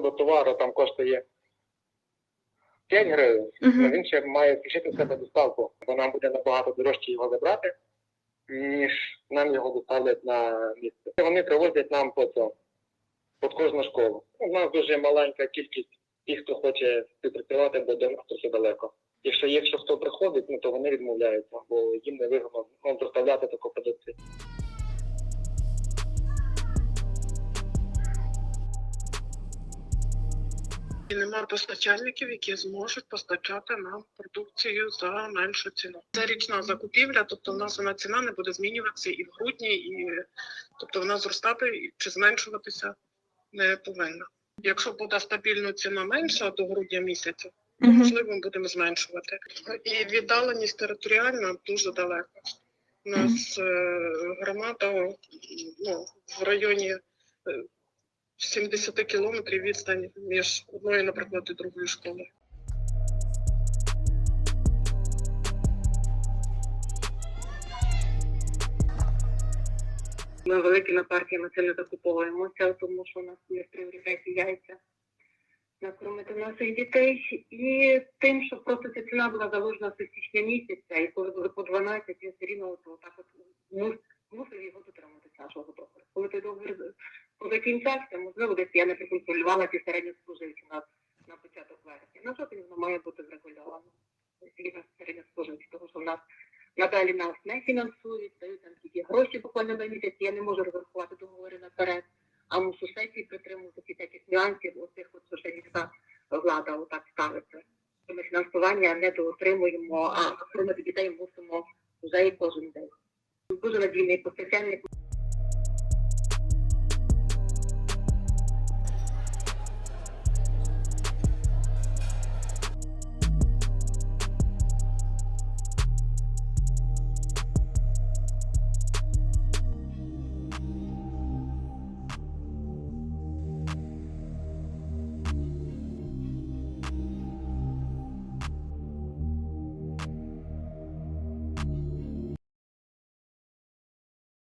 до товару там коштує 5 гривень, Мгм. то він ще має включити в себе доставку, бо нам буде набагато дорожче його забрати, ніж нам його доставлять на місце. Вони привозять нам по цьому, під кожну школу. У нас дуже маленька кількість тих, хто хоче співпрацювати, бо до нас трохи далеко. Якщо якщо хто приходить, ну то вони відмовляються, бо їм не вигідно ну, доставляти таку продукцію. І нема постачальників, які зможуть постачати нам продукцію за меншу ціну. Це річна закупівля, тобто в нас вона ціна не буде змінюватися і в грудні, і тобто вона зростати чи зменшуватися не повинна. Якщо буде стабільна ціна менша до грудня місяця, то можливо ми будемо зменшувати. І віддаленість територіальна дуже далека. У нас е, громада ну, в районі е, 70 кілометрів відстань між одною, наприклад, і другою школою. Ми великими партіями це не закуповуємося, тому що у нас є в пріоритеті яйця накормити наших дітей. І тим, що просто ця ціна була заложена з січня місяця, і коли були по 12, він все рівно так от мус- закінчався, можливо, десь я не проконтролювала ці середні споживчі на, на початок вересня. На жовтень воно має бути врегульовано. Згідно середньо споживчі, тому що в нас Надалі нас не фінансують, дають нам тільки гроші буквально на місяць. Я не можу розрахувати договори наперед, а мушу сесії притримуватися всяких нюансів, оцих от ще влада отак ставиться. Ми фінансування не доотримуємо, а охороняти дітей мусимо вже і кожен день. Дуже надійний постачальник.